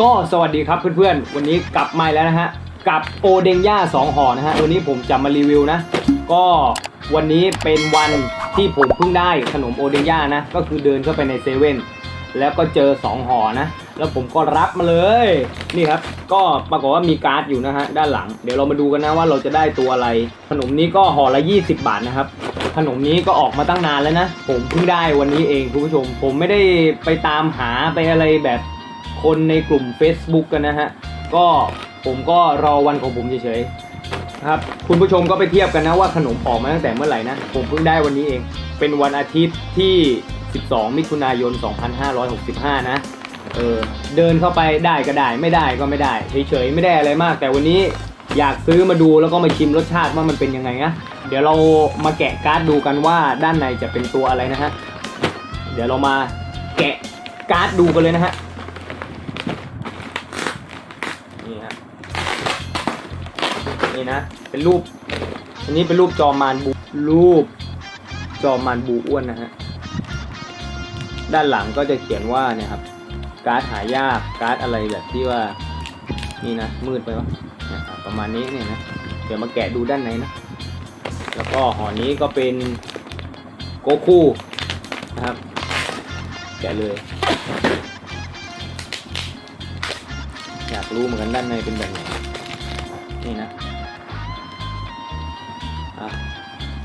ก็สวัสดีครับเพื่อนๆ วันนี้กลับมาแล้วนะฮะ กับโอเดงย่า2ห่อนะฮะ วันนี้ผมจะมารีวิวนะ ก็วันนี้เป็นวันที่ผมเพิ่งได้ขนมโอเดงย่านะ ก็คือเดินเข้าไปในเซเว่นแล้วก็เจอ2ห่อนะ แล้วผมก็รับมาเลย นี่ครับ ก็ปรากฏว่ามีการ์ดอยู่นะฮะด้านหลัง เดี๋ยวเรามาดูกันนะว่าเราจะได้ตัวอะไร ขนมนี้ก็ห่อละ 20 บาทนะครับ ขนมนี้ก็ออกมาตั้งนานแล้วนะ ผมเพิ่งได้วันนี้เองคุณผู้ชม ผมไม่ได้ไปตามหาไปอะไรแบบ คนในกลุ่ม Facebook กันนะฮะ ก็ผมก็รอวันของผมเฉยๆครับ คุณผู้ชมก็ไปเทียบกันนะว่าขนมออกมาตั้งแต่เมื่อไหร่นะ ผมเพิ่งได้วันนี้เอง เป็นวันอาทิตย์ที่ 12 มิถุนายน 2565 นะ เออ เดินเข้าไปได้ก็ได้ ไม่ได้ก็ไม่ได้ เฉยๆ ไม่ได้อะไรมาก แต่วันนี้อยากซื้อมาดูแล้วก็มาชิมรสชาติว่ามันเป็นยังไงนะเดี๋ยวเรามาแกะการ์ดดูกันว่าด้านในจะเป็นตัวอะไรนะฮะ เดี๋ยวเรามาแกะการ์ดดูกันเลยนะฮะ นี่ฮะ นี่นะ เป็นรูป อันนี้เป็นรูปจอมานบูรูป จอมานบูอ้วนนะฮะ ด้านหลังก็จะเขียนว่าเนี่ยครับ การ์ดหายาก การ์ดอะไรแบบที่ว่า นี่นะ มืดไปวะะประมาณนี้เนี่ยนะ เดี๋ยวมาแกะดูด้านในนะ แล้วก็ห่อนี้ก็เป็นโกคูนะครับ แกะเลยอยากรู้เหมือนกันด้านในเป็นแบบไหนนี่นะ อะ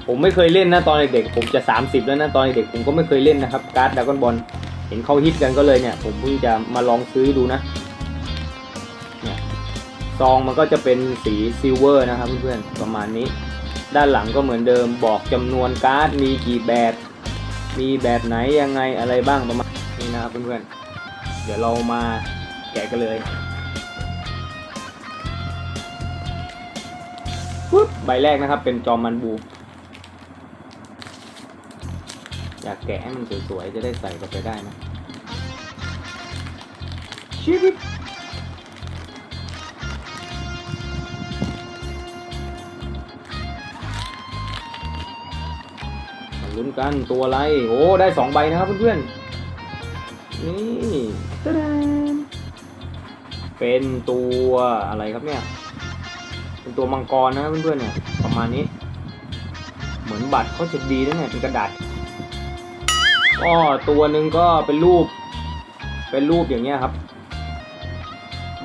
ผมไม่เคยเล่นนะตอนเด็กๆผมจะ 30 แล้วนะตอนเด็กๆผมก็ไม่เคยเล่นนะครับการ์ดดากอนบอลเห็นเขาฮิตกันก็เลยเนี่ย ผมเพิ่งจะมาลองซื้อดูนะเนี่ยซองมันก็จะเป็นสีซิลเวอร์นะครับเพื่อนๆประมาณนี้ ด้านหลังก็เหมือนเดิมบอกจำนวนการ์ดมีกี่แบบ มีแบบไหนยังไงอะไรบ้างประมาณนี้นะครับเพื่อนๆเดี๋ยวเรามาแกะกันเลย ปุ๊บใบแรกนะครับ เป็นจอมมันบูอยากแกะให้มันสวยๆ จะได้ใส่เข้าไปได้นะชิบิลุ้นกันตัวอะไร โอ้ ได้สองใบนะครับเพื่อนๆ นี่ตะดานเป็นตัวอะไรครับเนี่ย เป็นตัวมังกรนะเพื่อนๆเนี่ยประมาณนี้ เหมือนบัตรเขาจะดีนะเนี่ยเป็นกระดาษก็ตัวหนึ่งก็เป็นรูป เป็นรูปอย่างเงี้ยครับ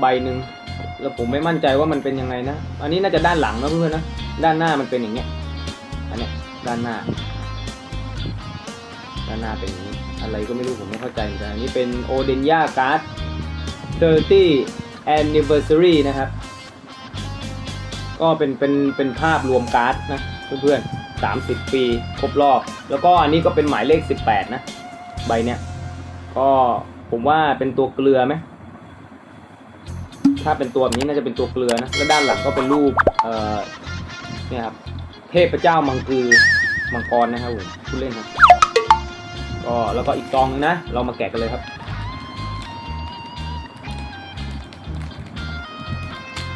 ใบหนึ่งแล้วผมไม่มั่นใจว่ามันเป็นยังไงนะ อันนี้น่าจะด้านหลังนะเพื่อนๆนะ ด้านหน้ามันเป็นอย่างเงี้ย อันเนี้ยด้านหน้า ด้านหน้าเป็นอย่างนี้ อะไรก็ไม่รู้ผมไม่เข้าใจเหมือนกัน อันนี้เป็นโอเดนยาการ์ด30 anniversary นะครับ ก็เป็นเป็นเป็นภาพรวมการ์ดนะเพื่อนๆ30ปีครบรอบ แล้วก็อันนี้ก็เป็นหมายเลข18นะ ใบเนี้ยก็ผมว่าเป็นตัวเกลือไหมถ้าเป็นตัวแบบนี้น่าจะเป็นตัวเกลือนะ แล้วด้านหลังก็เป็นรูปเอ่อเนี่ยครับเทพเจ้ามังกือมังกรนะครับผมผู้เล่นครับก็แล้วก็อีกกองนึงนะ เรามาแกะกันเลยครับ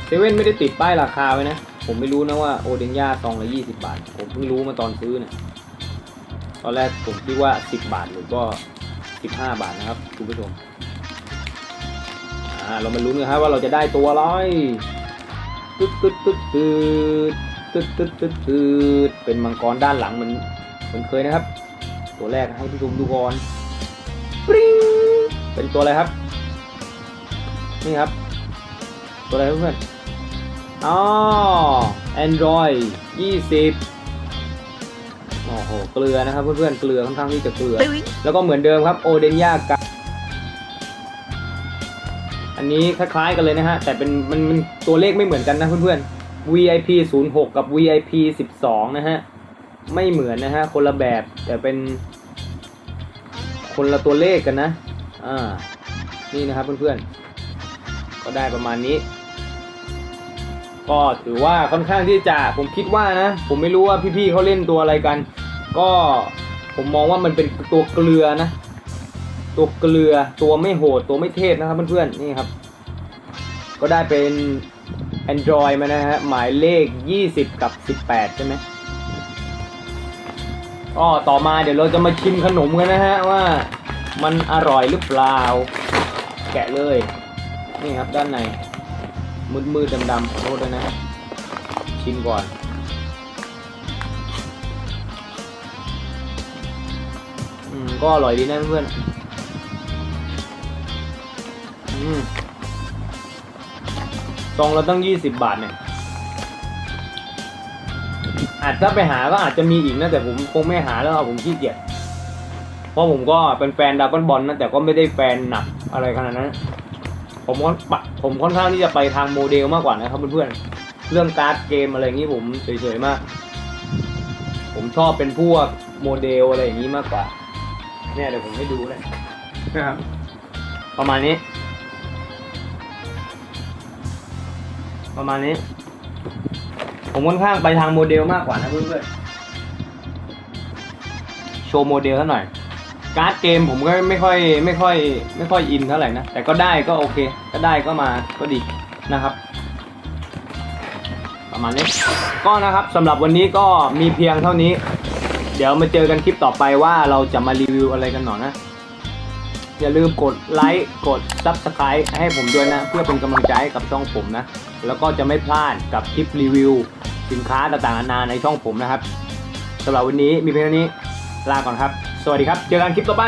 เซเว่นไม่ได้ติดป้ายราคาไว้นะ ผมไม่รู้นะว่าโอเดนย่าซองละ20บาท ผมเพิ่งรู้มาตอนซื้อเนี่ยตอนแรกผมคิดว่า10บบาทหรือก็15บห้าบาทนะครับคุณผู้ชมอ่าเรามาลุ้นกันครับว่าเราจะได้ตัวอะไรตึ๊ดตึ๊ดตึ๊ดตึ๊ดตึ๊ดตึ๊ดตึ๊ดตึ๊ดเป็นมังกรด้านหลังเหมือนเหมือนเคยนะครับ ตัวแรกให้ผู้ชมดูก่อนปริ้งเป็นตัวอะไรครับ นี่ครับ ตัวอะไรเพื่อน อ๋อ Android 20 โอ้โห เกลือนะครับเพื่อนๆ เกลือค่อนข้างที่จะเกลือ แล้วก็เหมือนเดิมครับโอเดนยากะอันนี้คล้ายๆกันเลยนะฮะ แต่เป็นมันมันตัวเลขไม่เหมือนกันนะเพื่อนๆ VIP 06 กับ VIP 12 นะฮะ ไม่เหมือนนะฮะ คนละแบบแต่เป็นคนละตัวเลขกันนะ อ่า นี่นะครับเพื่อนๆ ก็ได้ประมาณนี้ ก็ถือว่าค่อนข้างที่จะผมคิดว่านะ ผมไม่รู้ว่าพี่ๆเขาเล่นตัวอะไรกัน ก็ผมมองว่ามันเป็นตัวเกลือนะ ตัวเกลือตัวไม่โหดตัวไม่เทพนะครับเพื่อนๆนี่ครับ ก็ได้เป็น Android มานะฮะหมายเลข 20 กับ 18 ใช่ไหมก็ต่อมาเดี๋ยวเราจะมาชิมขนมกันนะฮะว่ามันอร่อยหรือเปล่า แกะเลย นี่ครับด้านใน มืดมืดดำดำๆขอโทษด้วยนะ ชิมก่อน อืม ก็อร่อยดีนะเพื่อนอืมซองเราตั้งยี่สิบบาทเนี่ย อาจจะไปหาก็อาจจะมีอีกนะ แต่ผมคงไม่หาแล้วผมขี้เกียจเพราะผมก็เป็นแฟนดาก้อนบอลนะแต่ก็ไม่ได้แฟนหนักอะไรขนาดนั้น ผมก็ปะผมค่อนข้างที่จะไปทางโมเดลมากกว่านะครับเพื่อนๆ เรื่องการ์ดเกมอะไรอย่างนี้ผมเฉยๆมาก ผมชอบเป็นพวกโมเดลอะไรอย่างนี้มากกว่า เนี่ยเดี๋ยวผมให้ดูเลยนะครับ ประมาณนี้ ประมาณนี้ ผมค่อนข้างไปทางโมเดลมากกว่านะเพื่อนๆ โชว์โมเดลซะหน่อย การ์ดเกมผมก็ไม่ค่อยไม่ค่อยไม่ค่อยอินเท่าไหร่นะ แต่ก็ได้ก็โอเค ก็ได้ก็มาก็ดีนะครับ ประมาณนี้ ก็นะครับสำหรับวันนี้ก็มีเพียงเท่านี้ เดี๋ยวมาเจอกันคลิปต่อไปว่าเราจะมารีวิวอะไรกันหน่อยนะ อย่าลืมกดไลค์กด Subscribe ให้ผมด้วยนะ เพื่อเป็นกำลังใจให้กับช่องผมนะ แล้วก็จะไม่พลาดกับคลิปรีวิว สินค้าต่างๆนานาในช่องผมนะครับสำหรับวันนี้มีเพียงเท่านี้ลาก่อนครับ สวัสดีครับ เจอกันคลิปต่อไป